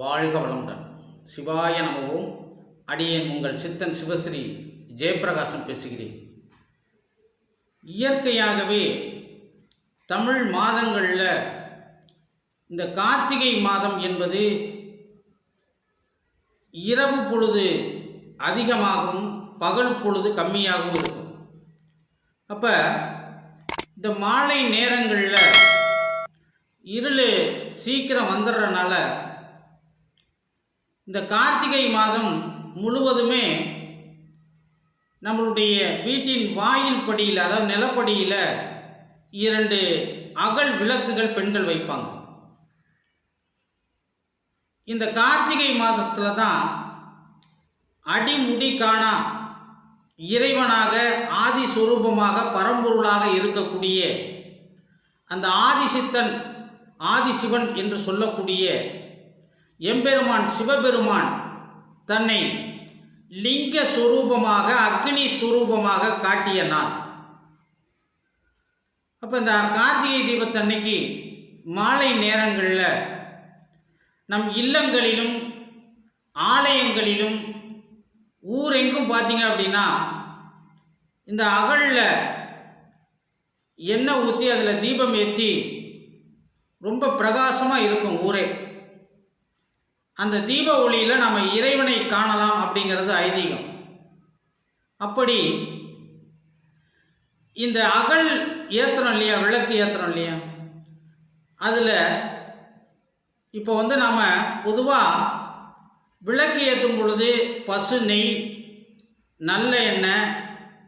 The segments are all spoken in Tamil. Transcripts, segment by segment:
வாழ்க வளமுடன். சிவாய நமவும். அடியேன் உங்கள் சித்தன் சிவஸ்ரீ ஜெயப்பிரகாசம் பேசுகிறேன். இயற்கையாகவே தமிழ் மாதங்களில் இந்த கார்த்திகை மாதம் என்பது இரவு பொழுது அதிகமாகவும் பகல் பொழுது கம்மியாகவும் இருக்கும். அப்போ இந்த மாலை நேரங்களில் இருள் சீக்கிரம் வந்துடுறனால இந்த கார்த்திகை மாதம் முழுவதுமே நம்மளுடைய வீட்டின் வாயில் படியில் அதாவது நிலப்படியில் இரண்டு அகல் விளக்குகள் பெண்கள் வைப்பாங்க. இந்த கார்த்திகை மாதத்தில் தான் அடிமுடி காணா இறைவனாக ஆதி சுரூபமாக பரம்பொருளாக இருக்கக்கூடிய அந்த ஆதிசித்தன் ஆதிசிவன் என்று சொல்லக்கூடிய எம்பெருமான் சிவபெருமான் தன்னை லிங்க சுரூபமாக அக்னி சுரூபமாக காட்டிய நாள் அப்போ இந்த கார்த்திகை தீபத்தன்னைக்கு மாலை நேரங்களில் நம் இல்லங்களிலும் ஆலயங்களிலும் ஊரெங்கும் பார்த்தீங்க அப்படின்னா இந்த அகலில் எண்ணெய் ஊற்றி அதில் தீபம் ஏற்றி ரொம்ப பிரகாசமாக இருக்கும் ஊரே. அந்த தீப ஒளியில் நம்ம இறைவனை காணலாம் அப்படிங்கிறது ஐதீகம். அப்படி இந்த அகல் ஏற்றுறோம் இல்லையா? விளக்கு ஏற்றுறோம் இல்லையா? அதில் இப்போ வந்து நம்ம பொதுவாக விளக்கு ஏற்றும் பொழுது பசு நெய் நல்ல எண்ணெய்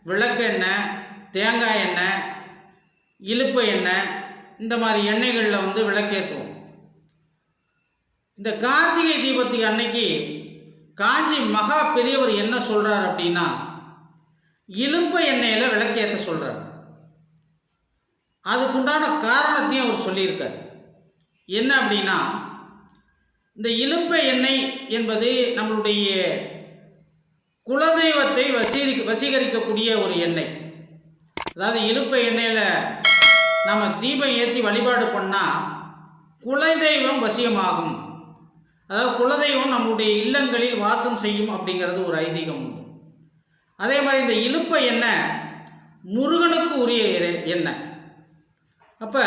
விளக்கெண்ணெய் தேங்காய் எண்ணெய் இலுப்பை எண்ணெய் இந்த மாதிரி எண்ணெய்களில் வந்து விளக்கேற்றுவோம் இந்த கார்த்திகை தீபத்துக்கு அன்னைக்கு காஞ்சி மகா பெரியவர் என்ன சொல்கிறார் அப்படின்னா இலும்ப எண்ணெயில் விளக்கேற்ற சொல்கிறார் அதுக்குண்டான காரணத்தையும் அவர் சொல்லியிருக்கார். என்ன அப்படின்னா இந்த இலும்ப எண்ணெய் என்பது நம்மளுடைய குலதெய்வத்தை வசீரி வசீகரிக்கக்கூடிய ஒரு எண்ணெய். அதாவது இலுப்ப எண்ணெயில் நம்ம தீபம் ஏற்றி வழிபாடு பண்ணால் குலதெய்வம் வசியமாகும். அதாவது குலதெய்வம் நம்முடைய இல்லங்களில் வாசம் செய்யும் அப்படிங்கிறது ஒரு ஐதீகம் உண்டு. அதே மாதிரி இந்த இழுப்பை எண்ணெய் முருகனுக்கு உரிய எ- எண்ணெய் அப்போ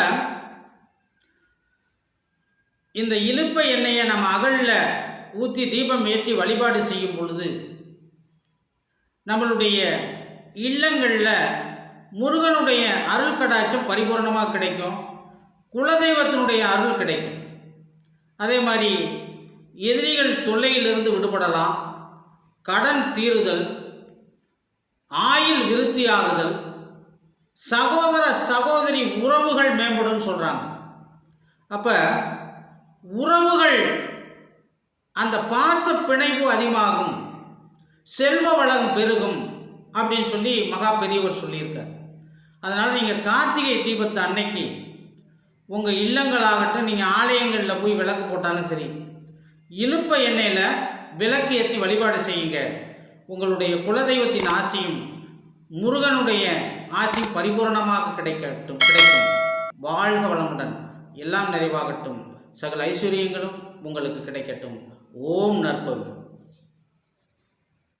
இந்த இழுப்பை எண்ணெயை நம்ம அகலில் ஊற்றி தீபம் ஏற்றி வழிபாடு செய்யும் பொழுது நம்மளுடைய இல்லங்களில் முருகனுடைய அருள் கடாட்சம் பரிபூரணமாக கிடைக்கும் குலதெய்வத்தினுடைய அருள் கிடைக்கும். அதே மாதிரி எதிரிகள் தொல்லையிலிருந்து விடுபடலாம். கடன் தீருதல் ஆயில் விருத்தியாகுதல் சகோதர சகோதரி உறவுகள் மேம்படும் சொல்கிறாங்க அப்போ உறவுகள் அந்த பாச பிணைப்பு அதிகமாகும். செல்வ வளம் பெருகும் அப்படின்னு சொல்லி மகா பெரியவர் சொல்லியிருக்கார். அதனால் நீங்கள் கார்த்திகை தீபத்தை அன்னைக்கு உங்கள் இல்லங்களாகட்டும் நீங்கள் ஆலயங்களில் போய் விளக்கு போட்டாலும் சரி இழுப்ப எண்ணெயில் விளக்கு ஏற்றி வழிபாடு செய்யுங்க. உங்களுடைய குலதெய்வத்தின் ஆசியும் முருகனுடைய ஆசி பரிபூரணமாக கிடைக்கட்டும் கிடைக்கும். வாழ்க வளமுடன். எல்லாம் நிறைவாகட்டும். சகல ஐஸ்வர்யங்களும் உங்களுக்கு கிடைக்கட்டும். ஓம் நற்பவி